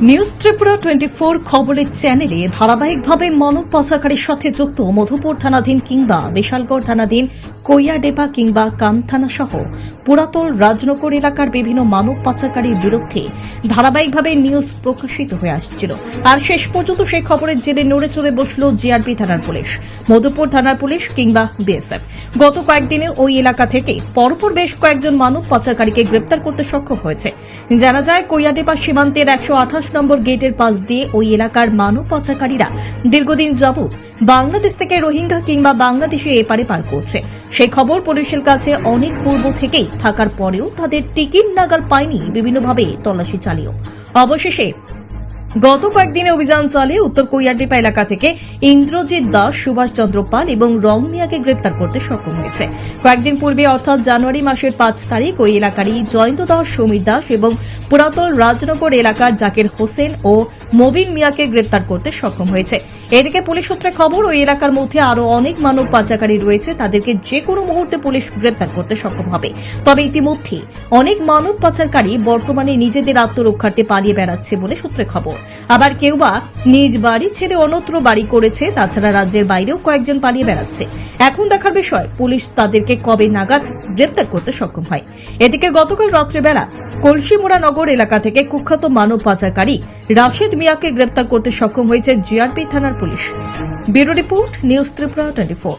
News Tripura twenty four খবরের চ্যানেলে ধারাবাহিকভাবে মানব পাচারকারীর সাথে যুক্ত মধুপুর থানাধীন কিংবা বিশালগড় থানাধীন কৈয়াডেপা কিংবা কাম থানা সহ পুরাতল রাজনগর এলাকার বিভিন্ন মানব পাচারকারীর বিরুদ্ধে ধারাবাহিকভাবে নিউজ প্রকাশিত হয়ে আসছিল। আর শেষ পর্যন্ত সেই খবরের জেরে নড়ে চড়ে বসল জিআরপি থানার পুলিশ, মধুপুর থানার পুলিশ কিংবা বিএসএফ। গত কয়েকদিনে ওই এলাকা থেকে পরপর বেশ কয়েকজন মানব পাচারকারীকে গ্রেপ্তার করতে সক্ষম হয়েছে। জানা যায় কৈয়াডেপা সীমান্তের একশো আঠাশ নম্বর গেটের পাশ দিয়ে ওই এলাকার মানব পাচারকারীরা দীর্ঘদিন যাবৎ বাংলাদেশ থেকে রোহিঙ্গা কিংবা বাংলাদেশে এপারে পার করছে। সেই খবর পুলিশের কাছে অনেক পূর্ব থেকেই থাকার পরেও তাদের টিকিট নাগাল পায়নি বিভিন্নভাবে তল্লাশি চালিয়েও। অবশেষে গত কয়েকদিনে অভিযান চালিয়ে উত্তর কৈয়ারডিপা এলাকা থেকে ইন্দ্রজিৎ দাস, সুভাষ চন্দ্র পাল এবং রং মিয়াকে গ্রেপ্তার করতে সক্ষম হয়েছে। কয়েকদিন পূর্বে, অর্থাৎ জানুয়ারি মাসের পাঁচ তারিখ, ওই এলাকারই জয়ন্ত দাস, সমীর দাস এবং পুরাতন রাজনগর এলাকার জাকির হোসেন ও মবিন মিয়াকে গ্রেপ্তার করতে সক্ষম হয়েছে। এদিকে পুলিশ সূত্রে খবর, ওই এলাকার মধ্যে আরও অনেক মানব পাচারকারী রয়েছে। তাদেরকে যে কোনো মুহূর্তে পুলিশ গ্রেপ্তার করতে সক্ষম হবে। তবে ইতিমধ্যে অনেক মানব পাচারকারী বর্তমানে নিজেদের আত্মরক্ষার্থে পালিয়ে বেড়াচ্ছে বলে সূত্রে খবর। আবার কেউ বা নিজ বাড়ি ছেড়ে অন্যত্র বাড়ি করেছে, তাছাড়া রাজ্যের বাইরেও কয়েকজন পালিয়ে বেড়াচ্ছে। এখন দেখার বিষয়, পুলিশ তাদেরকে কবে নাগাদ গ্রেপ্তার করতে সক্ষম হয়? এদিকে গতকাল রাত্রেবেলা কলসিমোড়া নগর এলাকা থেকে কুখ্যাত মানব পাচারকারী রাশেদ মিয়াকে গ্রেপ্তার করতে সক্ষম হয়েছে জিআরপি থানার police. Bureau report, news Tripura twenty four.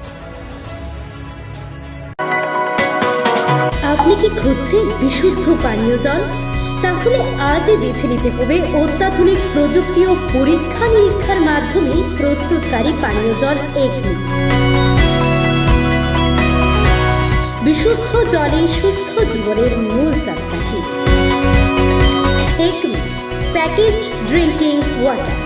আপনি কি খুঁজছেন বিশুদ্ধ পানীয় জল? তাহলে আজই বেছে নিতে হবে অত্যাধুনিক প্রযুক্তি ও পরীক্ষা নিরীক্ষার মাধ্যমে প্রস্তুতকারী পানীয় জল এগনি। বিশুদ্ধ জলে সুস্থ জীবনের মূল চাকাঠি। Packaged drinking water.